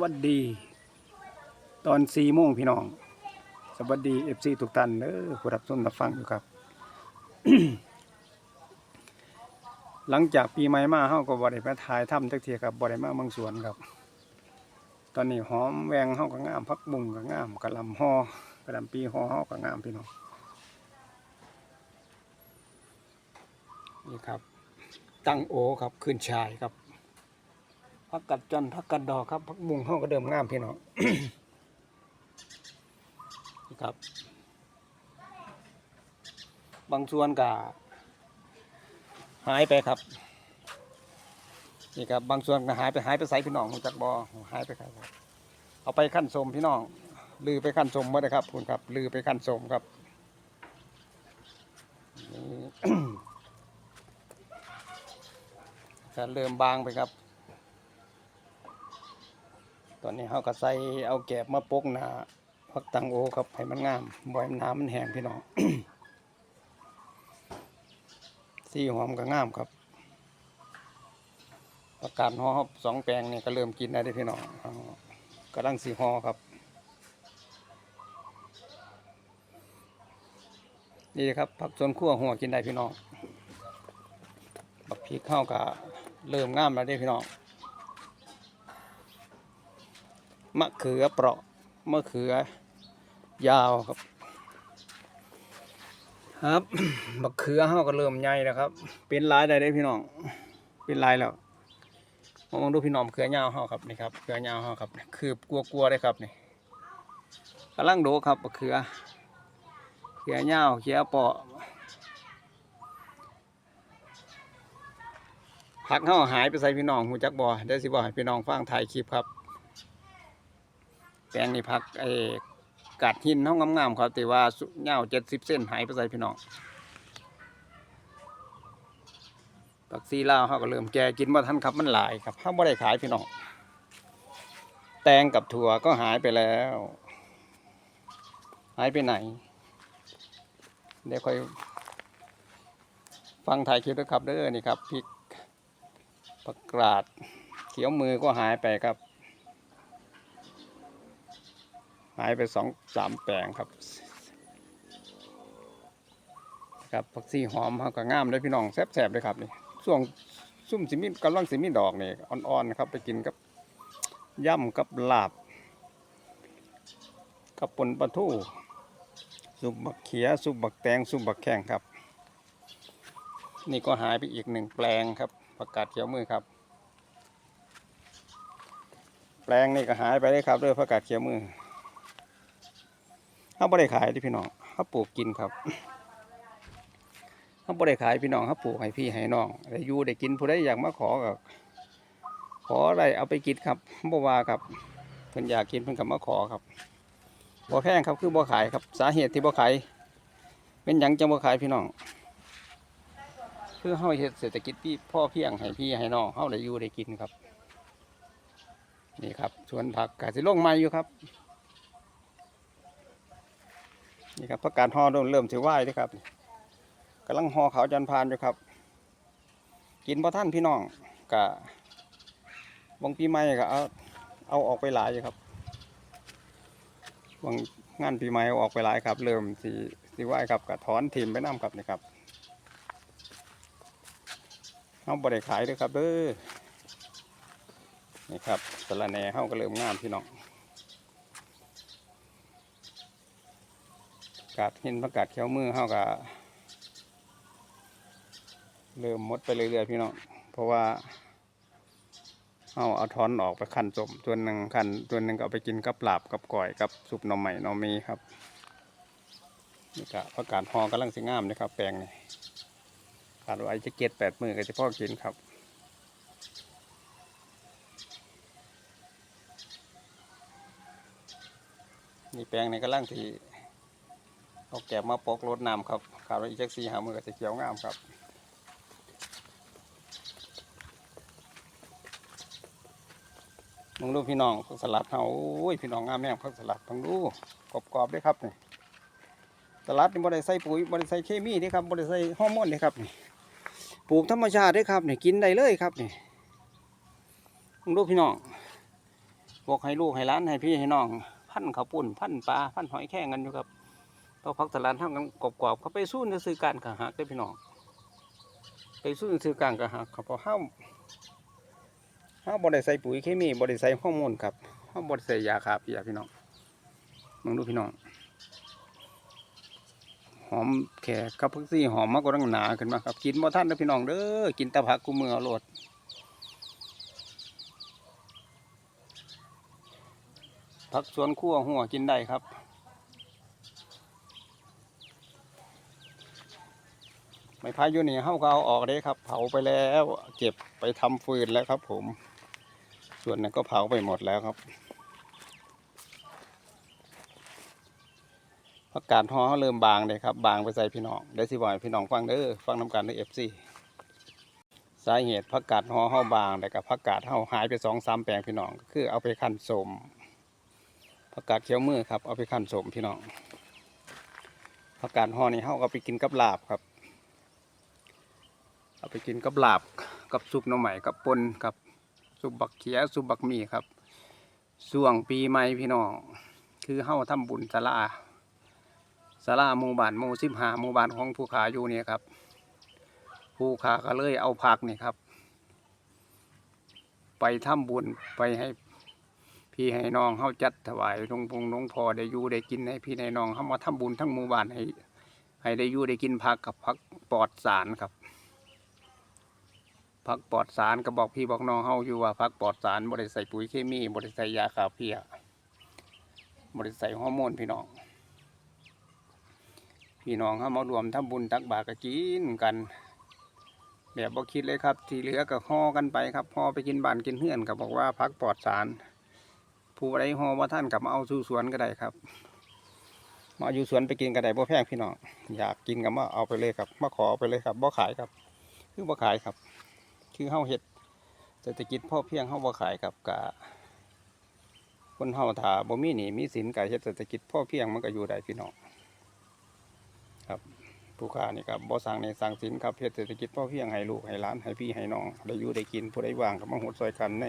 วัสดี ตอนสี่โมงพี่น้อง สวัสดีเอฟซีทุกท่านเด้อผู้รับชมรับฟังอยู่ครับ หลังจากปีใหม่มาเฮาก็บ่ได้มาถ่ายทำจักเทียครับบ่ได้มาเมืองสวนครับ ตอนนี้หอมแวงเฮาก็งามพักบุ้งก็งามกะลำฮอกะลำปีฮอเฮาก็งามพี่น้องนี่ครับ ตั้งโอครับขึ้นชายครับ พักกัดจันพักกัดดอกครับพักบุ้งเฮาก็เดิมงามพี่น้องนี่ครับ บางส่วนก็หายไปครับนี่ครับบางส่วนก็หายไปหายไปใส่พี่น้องจักบอหายไปครับ เอาไปขั้นสมพี่น้องลือไปขั้นสมมาเลยครับคุณครับ ลือไปขั้นสมครับนี่เริ่มบางไปครับ ตอนนี้เขาก็ใส่เอาแกบมาปกหนาพักตังโอครับให้มันงามบ่อยน้ำมันแห้งพี่น้องสีหอมก็งามครับประกาศห่อครับสองแปลงนี่ก็เริ่มกินได้ด้อพี่น้องกำลังสีห่อครับ นี่ครับผักสวนครัวหัวกินได้พี่น้องบักพริกข้าวก็เริ่มงามแล้วเด้พี่น้อง มะเขือเปราะมะเขือยาวครับ ครับมะเขือเฮาก็เริ่มใหญ่แล้วครับ เป็นลายได้เด้พี่น้อง เป็นลายแล้วมองดูพี่น้องมะเขือยาวเฮาครับนี่ครับเขือยาวเฮาครับ คืบกลัวๆได้ครับนี่กำลังโดครับมะเขือเขือยาวเขือเปราะผักเฮาหายไปใส่พี่น้องหูจักบ่เดี๋ยวสิบ่ให้พี่น้องฟังถ่ายคลิปครับ แปลงนี่พักไอ้กาดหินเท่างามๆครับแต่ว่าเงาเจ็ดสิบเส้นหายไปใส่พี่น้องปักซีลาวเขาก็เริ่มแก่กินว่าท่านครับมันหลายครับเขาไม่ได้ขายพี่น้องแตงกับถั่วก็หายไปแล้ว หายไปไหน เดี๋ยวค่อยฟังถ่ายคลิปด้วยครับเด้อนี่ครับพริกผักกาดเขียวมือก็หายไปครับ หายไปสองสามแปลงครับ ครับผักชีหอมเขาก็งามเลยพี่น้องแซ่บๆเลยครับนี่ช่วงซุ่มสิมีกำลังสิมีดอกนี่อ่อนๆนะครับไปกินกับย่ำกับลาบ กับปนปลาทูซุปบักเขียซุปบักแตงซุปบักแข้งครับ นี่ก็หายไปอีกหนึ่งแปลงครับประกาศเขียวมือครับ แปลงนี่ก็หายไปเลยครับด้วยประกาศเขียวมือ เขาบ่ได้ขายที่พี่น้องเขาปลูกกินครับเขาบ่ได้ขายพี่น้องเขาปลูกให้พี่ให้น้องได้อยู่ได้กินผู้ใดอยากมาขอก็ขออะไรเอาไปกินครับบ่ว่าครับเพิ่นอยากกินเพิ่นก็มาขอครับบ่แพงครับคือบ่ขายครับสาเหตุที่บ่ขายเป็นหยังจังบ่ขายพี่น้องคือเฮาเฮ็ดเศรษฐกิจพี่พ่อเพียงให้พี่ให้น้องเฮาได้อยู่ได้กินครับ นี่ครับสวนผักก็สิลงใหม่อยู่ครับ นี่ครับประกาศห่อเริ่มเริ่มถือไหว้ด้วยครับกำลังห่อขาวจันทร์พานอยู่ครับ กินพอท่านพี่น้องกะบางปีใหม่ก็เอาเอาออกไปหลายอยู่ครับบางงานปีใหม่เอาออกไปหลายครับ เริ่มสีสีไหว้ครับกะถอนถิ่มไปน้ำครับนี่ครับเอาบริขายด้วยครับเด้อนี่ครับสะระแหน่เฮาก็เริ่มงามพี่น้อง กาดเหินประกาศเขียวมือเฮาก็เริ่มมดไปเรื่อยๆพี่น้องเพราะว่าเฮาเอาทอนออกไปขันจมตัวหนึ่งขันตัวหนึ่งก็เอาไปกินกับลาบกับก่อยกับสุปหน่อใหม่หน่อมีครับนี่ก็ประกาศฮอกำลังสิงามนะครับ แปลงนี่ขาดไว้จะเก็ดแปดมือก็จะพ่อกินครับนี่แปลงนี่กำลังที่ เอาแกบมาปอกรดน้ำครับขาดไว้อีกจักสี่หามือก็จะเขียวงามครับมึงดูพี่น้องผักสลัดเฮาโอ้ยพี่น้องงามแม่งผักสลัดพังดูกรอบๆด้วยครับนี่สลัดนี่บ่ได้ใส่ปุ๋ยบ่ได้ใส่เคมีเด้ครับบ่ได้ใส่ฮอร์โมนเด้ครับนี่ปลูกธรรมชาติเด้ครับนี่กินได้เลยครับนี่มึงดูพี่น้องบอกให้ลูกให้หล้านให้พี่ให้น้อง พันข้าวปุ้นพันปลาพันหอยแข้งกันอยู่ครับ พอพักตลาดทำกันกรอบๆเขาไปสู้ในซื้อการกระหักได้พี่น้องไปสู้ในซื้อการกระหักครับเพราห้าห้าบริใส่ปุ๋ยเคมีบริใส่ฮอร์โมนครับห้าบริใส่ยาคาเปียพี่น้องมองดูพี่น้องหอมแขกกับพักซี่หอมมากกว่าตั้งหนาขึ้นมาครับกินบ่ท่านนะพี่น้องเด้อกินตะผักกูมือเอาโลดผักสวนครัวหัวกินได้ครับ ไม้พายอยู่นี่เฮาก็เอาออกได้ครับ เผาไปแล้วเก็บไปทำฟืนแล้วครับ ผม ส่วนนั้นก็เผาไปหมดแล้วครับผักกาดฮ้อเริ่มบางเลยครับ บางไปใส่พี่น้องได้สิบ่อยพี่น้องฟังเด้อฟังน้ำกันด้วยเอฟซีสาเหตุผักกาดฮ้อเฮาบางแต่กับผักกาดเฮาหายไปสองสามแปลงพี่น้องก็คือเอาไปคั่นสมผักกาดเขียวมือครับเอาไปคั่นสมพี่น้องผักกาดห่อนี่เฮาก็ไปกินกับลาบครับ เอาไปกินกับลาบกับซุปหน่อไม้กับปนกับซุปบักเขียซุปบักมี่ครับส่วงปีใหม่พี่น้องคือเฮาทำบุญศาลาศาลาหมู่บ้านหมู่สิบห้าหมู่บ้านของผู้ขาอยู่เนี่ยครับ ผู้ขาก็เลยเอาผักนี่ครับ ไปทำบุญไปให้พี่ให้น้องเฮาจัดถวายหลวงพงหลวงพ่อได้อยู่ได้กินให้พี่ให้น้องเฮามาทำบุญทั้งหมู่บ้านให้ ให้ได้อยู่ได้กินผักกับผักปลอดสารครับ ผักปลอดสารก็บอกพี่บอกน้องเฮาอยู่ว่าผักปลอดสารบ่ได้ใส่ปุ๋ยเคมีบ่ได้ใส่ยาฆ่าเพียบ่ได้ใส่ฮอร์โมนพี่น้องพี่น้องเฮามารวมทำบุญตักบาตรก,กินกันแบบบ่คิดเลยครับ ที่เหลือก็ห่อกันไปครับห่อไปกินบ้านกินเฮือนก็บอกว่าผักปลอดสาร ผู้ใดฮอว่าท่านกลับมาเอาสู่สวนก็ได้ครับ มาอยู่สวนไปกินก็ได้บ่แพงพี่น้องอยากกินก็มาเอาไปเลยครับมาขอไปเลยครับบ่ขายครับคือบ่ขายครับ คือเฮาเฮ็ดเศรษฐกิจพ่อเพียงเฮาบ่ขายครับกะคนเฮาถ้าบ่มีหนี้มีสินก็เฮ็ดเศรษฐกิจพ่อเพียงมันก็อยู่ได้พี่น้องครับผู้ค้านี่ครับบ่สร้างในสร้างสินครับเฮ็ดเศรษฐกิจพ่อเพียงให้ลูกให้หลานให้พี่ให้น้องได้อยู่ได้กินผู้ใดว่างก็มาหดซอยกันใน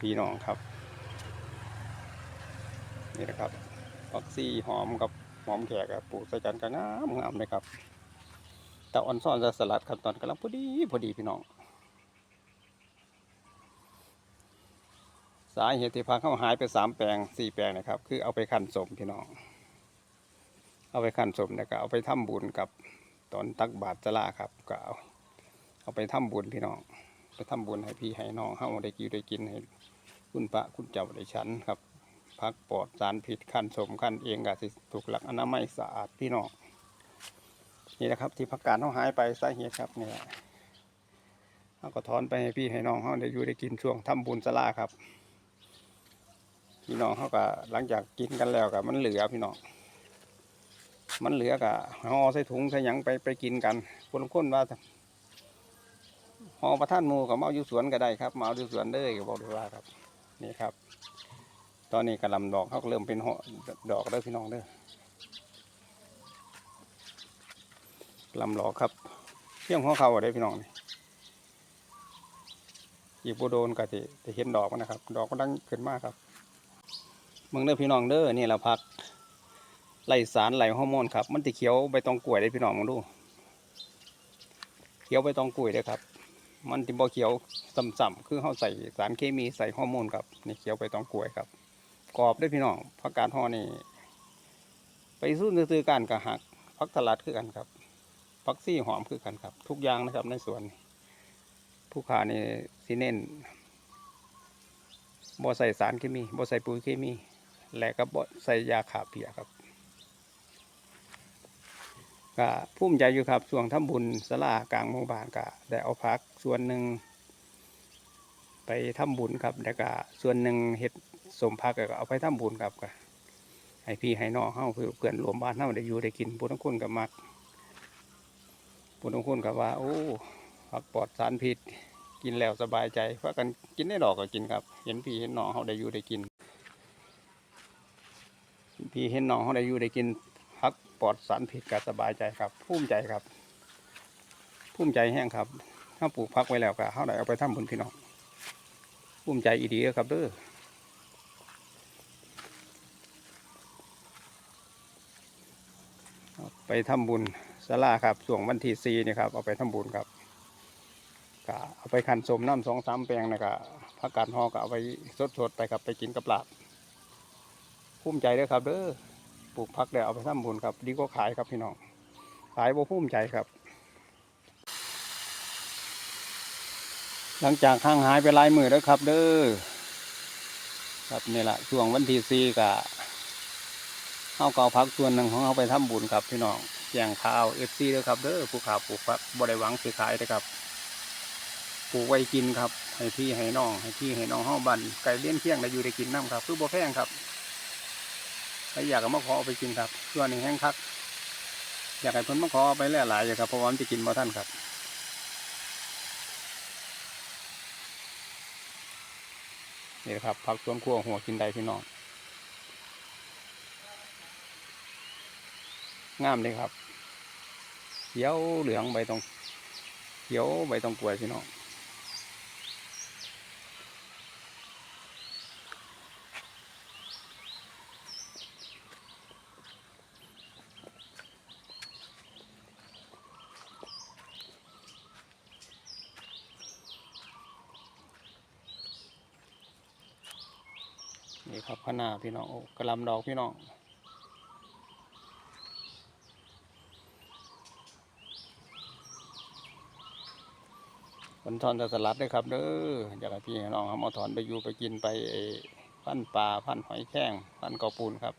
พี่น้องครับนี่นะครับผักซี่หอมกับหอมแขกครับปลูกใส่กันก็งามงามเลยครับแต่อ่อนซ่อนจะสลัดครับตอนกำลังพอดีพอดีพี่น้อง สาเหตุที่พักเข้าหายไปสามแปลงสี่แปลงนะครับ คือเอาไปขันสมพี่น้อง เอาไปขันสมแล้วก็เอาไปทำบุญกับตอนตักบาตรจลาครับก็เอาเอาไปทำบุญพี่น้อง ไปทำบุญให้พี่ให้น้องเฮาได้กินได้กินให้คุณพระคุณเจ้าได้ฉันครับพักปลอดสารผิดขั้นสมขั้นเองก็สิถูกหลักอนามัยสะอาดพี่น้องนี่นะครับ ที่พักการเขาหายไปสาเหตุครับเนี่ยเขาก็ถอนไปให้พี่ให้น้องเขาได้อยู่ได้กินช่วงทำบุญสลาครับ พี่น้องเขาก็หลังจากกินกันแล้วก็มันเหลือพี่น้องมันเหลือก็ห่อใส่ถุงใส่หยังไปไปกินกันคนคนว่าห่อประท่านมูกับมาเอาอยู่สวนก็ได้ครับมาเอาอยู่สวนเลยก็บอกเลยว่าครับ นี่ครับ ตอนนี้กระลำดอกเขาเริ่มเป็นหัวดอกแล้วพี่น้องเด้อกระหลำดอกครับเที่ยงหัวเขาได้พี่น้องนี่อีกโบโดนก็จะจะเห็นดอกมันนะครับ ดอกก็ดังขึ้นมากครับ เมืองเด้อพี่น้องเด้อนี่เราพักไหลสารไหลฮอร์โมนครับ มันจะเขียวใบตองกล้วยได้พี่น้องมองดู เขียวใบตองกล้วยเด้อครับ มันจะบ่เขียวส่ำๆคือเขาใส่สารเคมีใส่ฮอร์โมนครับนี่เขียวใบตองกล้วยครับ กรอบได้พี่น้องผักกาดห่อนี่ไปสู้ซื้อๆกันกับหักผักตลาดคือกันครับผักซี่หอมคือกันครับ ทุกอย่างนะครับในสวนผู้ขานี่สิเน้นบ่ใส่สารเคมีบ่ใส่ปุ๋ยเคมี และก็บ่ใส่ยาขาเปียครับก็ภูมิใจอยู่ครับช่วงทำบุญสลากลางหมู่บ้านก็ได้เอาพักส่วนหนึ่งไปทำบุญครับแล้วก็ส่วนหนึ่งเฮ็ดสมพักก็เอาไปทำบุญครับก็ให้พี่ให้น้องเฮาเพื่อเพื่อนรวมบ้านเฮาได้อยู่ได้กินผู้ทั้งคนก็มักผู้ทั้งคนก็ว่า โอ้ผักปลอดสารพิษกินแล้วสบายใจเพราะกันกินได้ดอกก็กินครับ เห็นพี่เห็นน้องเฮาได้อยู่ได้กิน พี่เห็นน้องเขาได้อยู่ได้กินพักปลอดสารพิษก็สบายใจครับภูมิใจครับภูมิใจแห้งครับ ถ้าปลูกพักไว้แล้วก็เขาได้เอาไปทำบุญพี่น้องภูมิใจอีดีครับเด้อไปทำบุญสลาครับส่วงวันที่สี่นี่ครับเอาไปทำบุญครับก็เอาไปขันสมน้ำสองสามแปลงนะครับพักการห่อก็เอาไปสดๆไปครับไปกินกับลา ภูมิใจเด้อครับเด้อปลูกผักเดี๋ยวเอาไปทำบุญครับ ดีกว่าขายครับพี่น้องขายบ่ภูมิใจครับ หลังจากห่างหายไปหลายมือแล้วครับ เด้อครับนี่แหละช่วงวันที่สี่กะเอาเก่าพักส่วนหนึ่งของเขาไปทำบุญครับพี่น้องแจงข้าวเอฟซีเด้อครับเด้อผู้ขาวปลูกพักบ่ได้หวังซื้อขายนะครับปลูกไว้กินครับ ให้พี่ให้น้องให้พี่ให้น้องห้าบันไก่เลี้ยนเที่ยงได้อยู่ได้กินน้ำครับ คือบ่แพงครับ ใครอยากก็มาขอเอาไปกินครับส่วนนี้แห้งคัก อยากให้เพิ่นมาขอเอาไปหลายๆอยู่ครับเพราะว่ามันจะกินบ่ท่านครับนี่ครับผักสวนครัวหัวกินได้พี่น้องงามเลยครับเขียวเหลืองใบตองเขียวใบตองกล้วยพี่น้อง ครับพนาพี่น้องโอ้กระลำดอกพี่น้องคนทอนจะสลัดด้วยครับเด้ออยากให้พี่น้องเอามาถอนไปอยู่ไปกินไปพันปลาพันหอยแข้งพันกอปูนครับ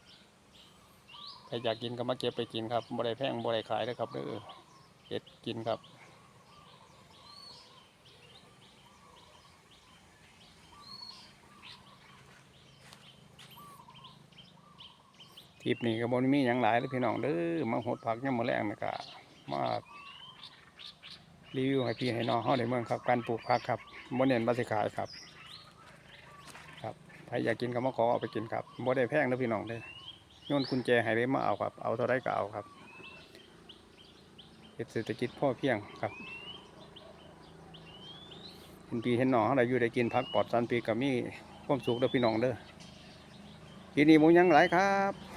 ใครอยากกินก็มาเก็บไปกินครับบ่ได้แพงบ่ได้ขายนะครับเด้อเก็บกินครับ ทริปนี้ก็บนมีอย่างหลายเลยพี่น้องเด้อมาหดผักยังมาแรงนะกะมารีวิวให้พี่ให้น้องเฮาได้เมืองครับ การปลูกผักครับบ่เน้นบ่สิขายครับ ครับใครอยากกินก็มาขอเอาไปกินครับบ่ได้แพงเด้อพี่น้องเด้อโยนกุญแจให้เลยมาเอาครับ เอาเท่าไรก็เอาครับเฮ็ดเศรษฐกิจพ่อเพียงครับเห็นพี่เห็นน้องเฮาได้อยู่ได้กินผักปลอดสารพิษก็มีความสุขเด้อพี่น้องเด้อกินนี่บ่ยังหลายครับ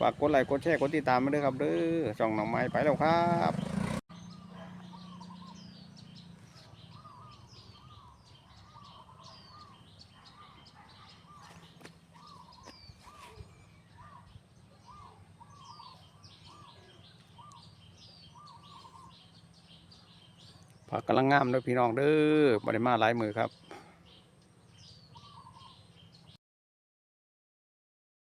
ฝากกดไลค์กดแชร์กดติดตามมาด้วยครับเด้อช่องหนองไม้ไปแล้วครับผักกำลังงามด้อพี่น้องเด้อบ่ได้มาหลายมือครับ